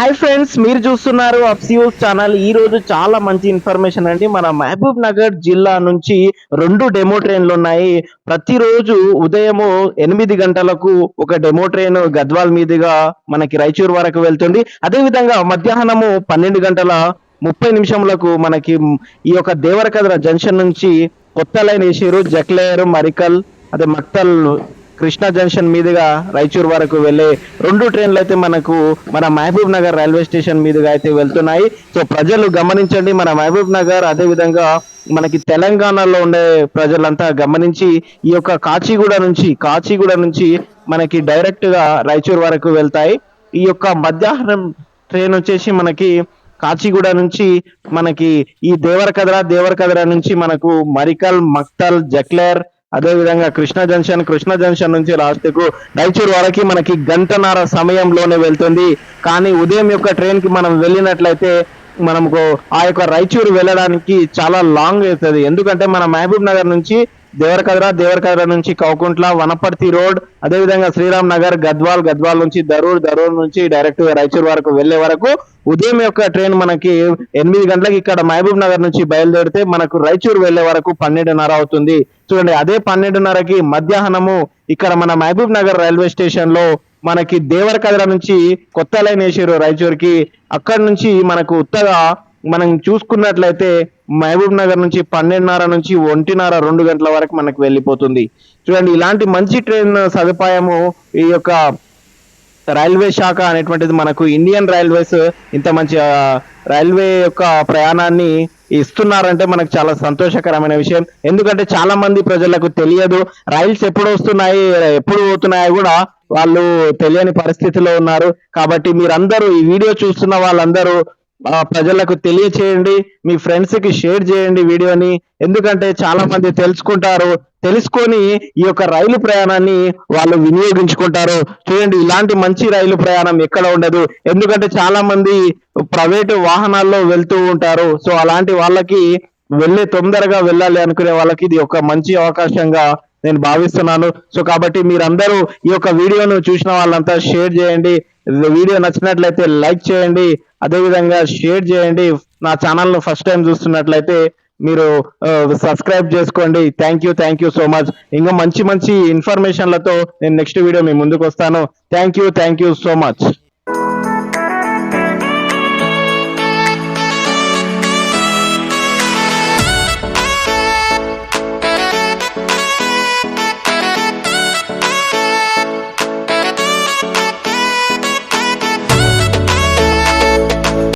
Hi friends మీరు చూస్తున్నారు అప్సియూస్ channel. ఈ రోజు చాలా మంచి ఇన్ఫర్మేషన్ అండి. మన మహబూబ్ నగర్ జిల్లా నుంచి రెండు డెమో ట్రైన్లు ఉన్నాయి. ప్రతిరోజు ఉదయము ఎనిమిది గంటలకు ఒక డెమో ట్రైన్ గద్వాల్ మీదుగా మనకి రాయచూర్ వరకు వెళ్తుంది. అదే విధంగా మధ్యాహ్నము పన్నెండు గంటల ముప్పై నిమిషములకు మనకి ఈ యొక్క దేవరకద్ర జంక్షన్ నుంచి కొత్త లైన్ వేసారు జక్లేరు మరికల్ అదే మక్తల్ కృష్ణా జంక్షన్ మీదుగా రాయచూర్ వరకు వెళ్ళే రెండు ట్రైన్లు అయితే మనకు మన మహబూబ్ నగర్ రైల్వే స్టేషన్ మీదుగా అయితే వెళ్తున్నాయి. సో ప్రజలు గమనించండి మన మహబూబ్ నగర్ అదే విధంగా మనకి తెలంగాణలో ఉండే ప్రజలంతా గమనించి ఈ యొక్క కాచిగూడ నుంచి కాచిగూడ నుంచి మనకి డైరెక్ట్గా రాయచూర్ వరకు వెళ్తాయి. ఈ యొక్క మధ్యాహ్నం ట్రైన్ వచ్చేసి మనకి కాచిగూడ నుంచి మనకి ఈ దేవరకద్ర దేవరకద్ర నుంచి మనకు మరికల్ మక్తల్ జక్లేర్ అదే విధంగా కృష్ణ జంక్షన్ కృష్ణ జంక్షన్ నుంచి లాస్ట్కు వరకు మనకి గంటన్నర సమయంలోనే వెళ్తుంది. కానీ ఉదయం యొక్క ట్రైన్కి మనం వెళ్ళినట్లయితే మనకు ఆ యొక్క రాయచూరు వెళ్ళడానికి చాలా లాంగ్ అవుతుంది. ఎందుకంటే మన మహబూబ్ నగర్ నుంచి దేవరకద్ర దేవరకద్ర నుంచి కౌకుంట్ల వనపర్తి రోడ్ అదే విధంగా శ్రీరామ్ నగర్ గద్వాల్ గద్వాల్ నుంచి దరూర్ దరూర్ నుంచి డైరెక్ట్గా రాయచూర్ వరకు వెళ్ళే వరకు ఉదయం యొక్క ట్రైన్ మనకి ఎనిమిది గంటలకు ఇక్కడ మహబూబ్ నగర్ నుంచి బయలుదేరితే మనకు రాయచూర్ వెళ్ళే వరకు పన్నెండున్నర అవుతుంది. చూడండి అదే పన్నెండున్నరకి మధ్యాహ్నము ఇక్కడ మన మహబూబ్ నగర్ రైల్వే స్టేషన్లో మనకి దేవరకద్ర నుంచి కొత్త లైన్ వేసారు రాయచూర్కి. అక్కడ నుంచి మనకు ఉత్తగా మనం చూసుకున్నట్లయితే మహబూబ్ నగర్ నుంచి పన్నెండున్నర నుంచి ఒంటిన్నర రెండు గంటల వరకు మనకు వెళ్ళిపోతుంది. చూడండి ఇలాంటి మంచి ట్రైన్ సదుపాయము ఈ యొక్క రైల్వే శాఖ అనేటువంటిది మనకు ఇండియన్ రైల్వేస్ ఇంత మంచి రైల్వే యొక్క ప్రయాణాన్ని ఇస్తున్నారంటే మనకు చాలా సంతోషకరమైన విషయం. ఎందుకంటే చాలా మంది ప్రజలకు తెలియదు రైల్స్ ఎప్పుడు వస్తున్నాయి ఎప్పుడు పోతున్నాయి కూడా వాళ్ళు తెలియని పరిస్థితిలో ఉన్నారు. కాబట్టి మీరందరూ ఈ వీడియో చూస్తున్న వాళ్ళందరూ ప్రజలకు తెలియచేయండి మీ ఫ్రెండ్స్కి షేర్ చేయండి వీడియోని. ఎందుకంటే చాలా మంది తెలుసుకుంటారు తెలుసుకొని ఈ యొక్క రైలు ప్రయాణాన్ని వాళ్ళు వినియోగించుకుంటారు. చూడండి ఇలాంటి మంచి రైలు ప్రయాణం ఎక్కడ ఉండదు. ఎందుకంటే చాలా మంది ప్రైవేటు వాహనాల్లో వెళ్తూ ఉంటారు. సో అలాంటి వాళ్ళకి వెళ్ళే తొందరగా వెళ్ళాలి అనుకునే వాళ్ళకి ఇది ఒక మంచి అవకాశంగా నేను భావిస్తున్నాను. సో కాబట్టి మీరందరూ ఈ యొక్క వీడియోను చూసిన వాళ్ళంతా షేర్ చేయండి. వీడియో నచ్చినట్లయితే లైక్ చేయండి. అదేవిధంగా షేర్ చేయండి. నా ఛానల్ను ఫస్ట్ టైం చూస్తున్నట్లయితే మీరు సబ్స్క్రైబ్ చేసుకోండి. Thank you thank you so much. ఇంకా మంచి మంచి ఇన్ఫర్మేషన్లతో నేను నెక్స్ట్ వీడియో మీ ముందుకు వస్తాను thank you thank you so much.